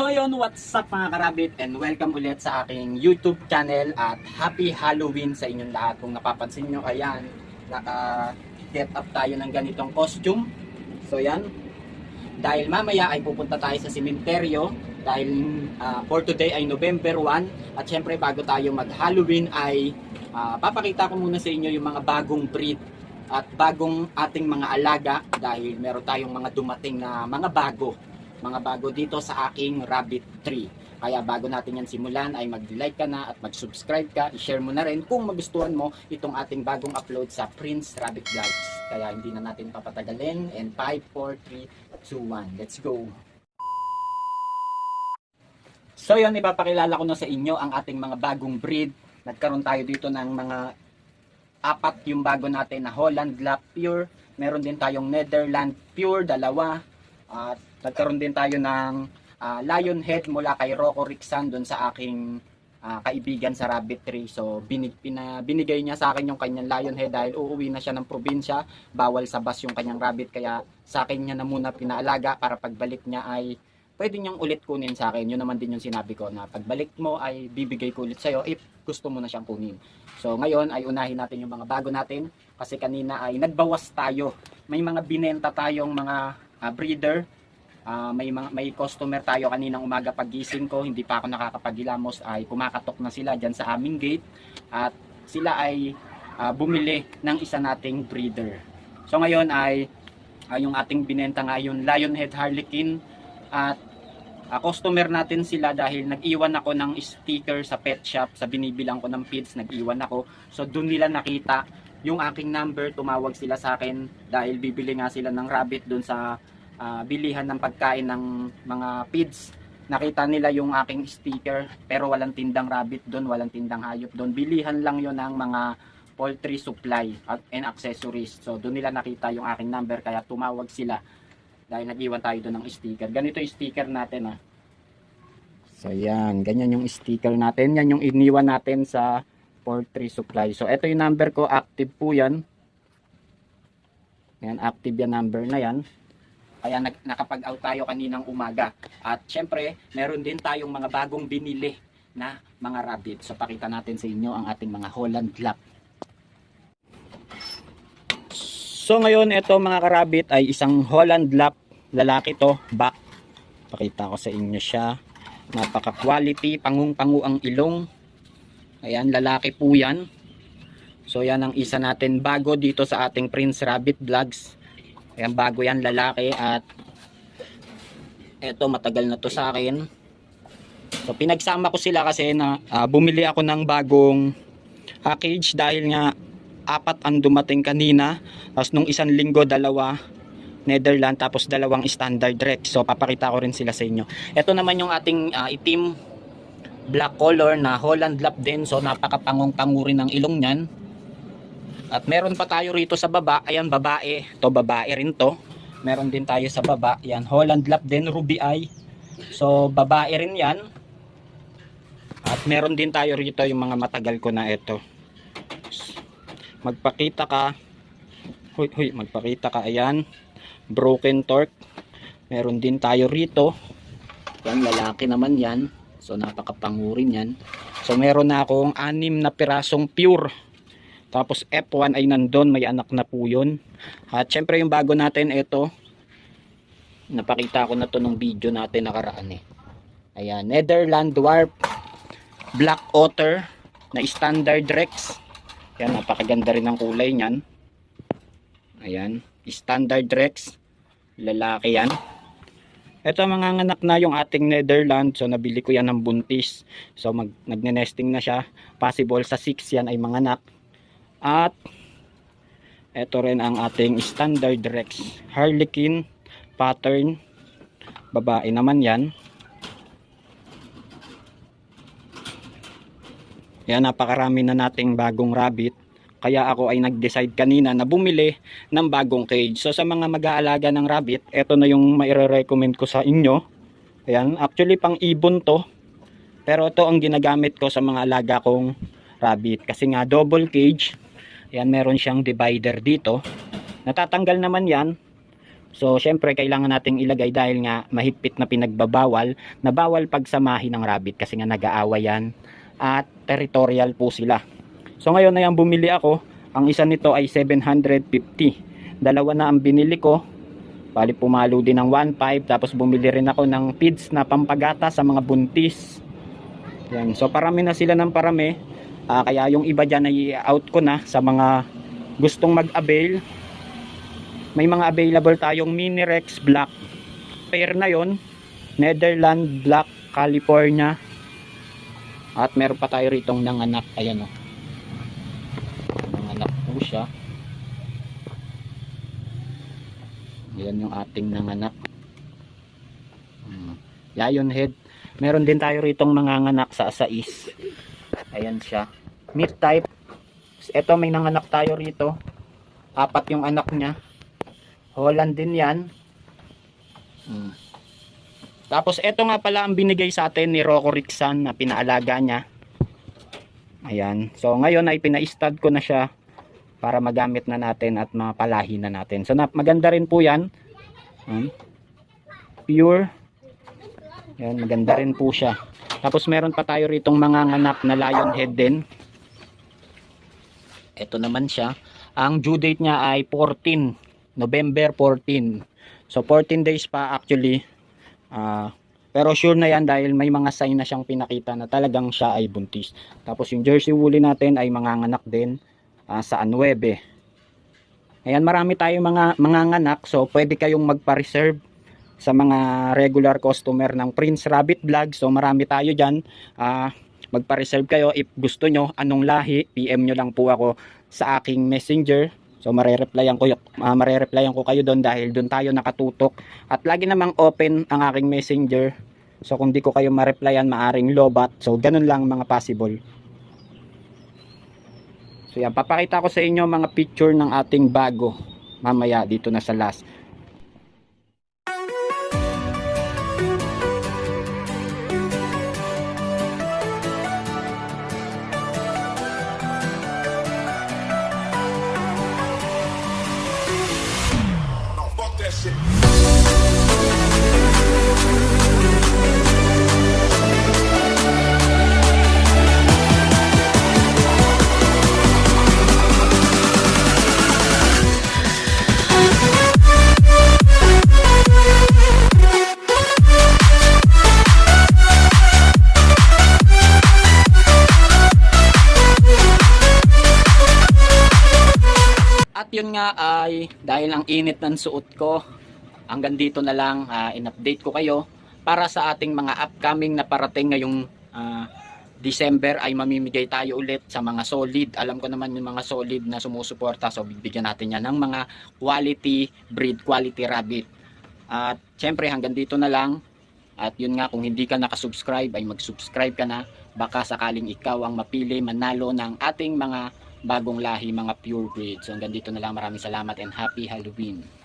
So yun, what's up mga karabit and welcome ulit sa aking YouTube channel at happy Halloween sa inyong lahat. Kung napapansin nyo, ayan, naka get up tayo ng ganitong costume. So yan, dahil mamaya ay pupunta tayo sa simenteryo dahil ah, for today ay November 1 at syempre bago tayo mag Halloween ay ah, papakita ko muna sa inyo yung mga bagong breed at bagong ating mga alaga dahil meron tayong mga dumating na mga bago mga bago dito sa aking rabbit tree. Kaya bago natin yan simulan ay mag-like ka na at mag-subscribe ka, i-share mo na rin kung magustuhan mo itong ating bagong upload sa Prince Rabbit Vlogs. Kaya hindi na natin papatagalin and 5, 4, 3, 2, 1. Let's go! So yun, ipapakilala ko na sa inyo ang ating mga bagong breed. Nagkaroon tayo dito ng mga apat yung bago natin na Holland Lap Pure. Meron din tayong Netherland Pure, dalawa. At nagkaroon din tayo ng ah, Lion Head mula kay Rocco Rixan doon sa aking ah, kaibigan sa Rabbit Tree. So binig, pina, binigay niya sa akin yung kanyang Lion Head dahil uuwi na siya ng probinsya. Bawal sa bus yung kanyang rabbit kaya sa akin niya na muna pinaalaga para pagbalik niya ay pwede niyang ulit kunin sa akin. Yun naman din yung sinabi ko na pagbalik mo ay bibigay ko ulit sa'yo if gusto mo na siyang kunin. So ngayon ay unahin natin yung mga bago natin kasi kanina ay nagbawas tayo. May mga binenta tayong mga ah, breeder. Ah, may mga may customer tayo kaninang umaga pagising ko, hindi pa ako nakakapagilamos ay kumakatok na sila diyan sa aming gate at sila ay ah, bumili ng isa nating breeder. So ngayon ay ah, yung ating binenta nga yung Lionhead Harlequin at ah, customer natin sila dahil nag-iwan ako ng sticker sa pet shop sa binibilang ko ng feeds, nag-iwan ako. So doon nila nakita yung aking number, tumawag sila sa akin dahil bibili nga sila ng rabbit doon sa ah, bilihan ng pagkain ng mga feeds. Nakita nila yung aking sticker pero walang tindang rabbit doon, walang tindang hayop doon. Bilihan lang yon ng mga poultry supply at and accessories. So doon nila nakita yung aking number kaya tumawag sila dahil nag-iwan tayo doon ng sticker. Ganito yung sticker natin ah. So yan, ganyan yung sticker natin. Yan yung iniwan natin sa poultry supply. So ito yung number ko, active po yan. Yan, active yan number na yan. Kaya nag, nakapag-out tayo kaninang umaga. At syempre, meron din tayong mga bagong binili na mga rabbit. So pakita natin sa inyo ang ating mga Holland Lap. So ngayon, ito mga karabit ay isang Holland Lap. Lalaki to, back. Pakita ko sa inyo siya. Napaka quality, pangung-pangu ang ilong. Ayan, lalaki po yan. So yan ang isa natin bago dito sa ating Prince Rabbit Vlogs. Ayan, bago yan lalaki at eto matagal na to sa akin. So pinagsama ko sila kasi na ah, bumili ako ng bagong package dahil nga apat ang dumating kanina. Tapos nung isang linggo dalawa Netherland tapos dalawang standard Rex. So papakita ko rin sila sa inyo. Ito naman yung ating ah, itim black color na Holland Lap din. So napakapangong-pangu rin ng ilong niyan. At meron pa tayo rito sa baba. Ayan babae. To babae rin to. Meron din tayo sa baba. Yan Holland Lap din Ruby Eye. So babae rin yan. At meron din tayo rito yung mga matagal ko na ito. Magpakita ka. Huy, huy, magpakita ka. Ayan. Broken torque. Meron din tayo rito. Yan, lalaki naman yan. So, napakapangurin yan. So, meron na akong anim na pirasong pure. Tapos, F1 ay nandun. May anak na po yun. At, syempre, yung bago natin, ito. Napakita ko na to nung video natin nakaraan eh. Ayan, Netherland Dwarf Black Otter na Standard Rex. Yan, napakaganda rin ng kulay niyan. Ayan, Standard Rex. Lalaki yan. Ito mga anak na yung ating Netherland. So nabili ko yan ng buntis. So mag, nagne-nesting na siya. Possible sa 6 yan ay mga anak. At ito rin ang ating Standard Rex. Harlequin pattern. Babae naman yan. Yan, napakarami na nating bagong rabbit. Kaya ako ay nag-decide kanina na bumili ng bagong cage. So sa mga mag-aalaga ng rabbit, ito na yung maire-recommend ko sa inyo. Ayan, actually pang ibon to. Pero ito ang ginagamit ko sa mga alaga kong rabbit. Kasi nga double cage. Ayan, meron siyang divider dito. Natatanggal naman yan So, syempre, kailangan nating ilagay dahil nga mahigpit na pinagbabawal na bawal pagsamahin ng rabbit kasi nga nag-aaway yan at territorial po sila. So, ngayon na yung bumili ako, ang isa nito ay 750. Dalawa na ang binili ko. Bali pumalo din ng 1.5 tapos bumili rin ako ng feeds na pampagata sa mga buntis. Yan. So, parami na sila ng parami. Ah, kaya yung iba dyan ay out ko na sa mga gustong mag-avail. May mga available tayong mini Rex Black pair na yon Netherland Black California. At meron pa tayo ritong nanganak. Ayan o nanganak po siya. Ayan yung ating nanganak. Hmm. lion head meron din tayo ritong nanganganak sa asais ayan siya meat type ito may nanganak tayo rito apat yung anak niya Holland din yan. Hmm. Tapos ito nga pala ang binigay sa atin ni Rocco Rixan na pinaalaga niya. Ayan. So ngayon ay pina-stud ko na siya para magamit na natin at mapalahi na natin. So maganda rin po yan. Hmm. Pure. Ayan, maganda rin po siya. Tapos meron pa tayo ritong mga nganak na lion head din. Ito naman siya. Ang due date niya ay 14 November 14. So 14 days pa actually. Ah, pero sure na yan dahil may mga sign na siyang pinakita na talagang siya ay buntis. Tapos yung jersey woolly natin ay manganganak din ah, sa 9. Ayan, marami tayong mga manganganak so pwede kayong magpa-reserve sa mga regular customer ng Prince Rabbit Vlog. So marami tayo diyan. Ah, magpa-reserve kayo if gusto nyo anong lahi, PM nyo lang po ako sa aking messenger So marereplyan ko uh, marereplyan ko kayo doon dahil doon tayo nakatutok at lagi namang open ang aking messenger. So kung di ko kayo mareplyan maaring lobat. So ganun lang mga possible. So yan papakita ko sa inyo mga picture ng ating bago mamaya dito na sa last. Yun nga ay dahil ang init ng suot ko, hanggang dito na lang ah, in-update ko kayo para sa ating mga upcoming na parating ngayong ah, December ay mamimigay tayo ulit sa mga solid. Alam ko naman yung mga solid na sumusuporta so bibigyan natin yan ng mga quality breed, quality rabbit. At syempre hanggang dito na lang. At yun nga kung hindi ka nakasubscribe ay mag-subscribe ka na. Baka sakaling ikaw ang mapili manalo ng ating mga bagong lahi, mga pure breed. So hanggang dito na lang. Maraming salamat and happy Halloween.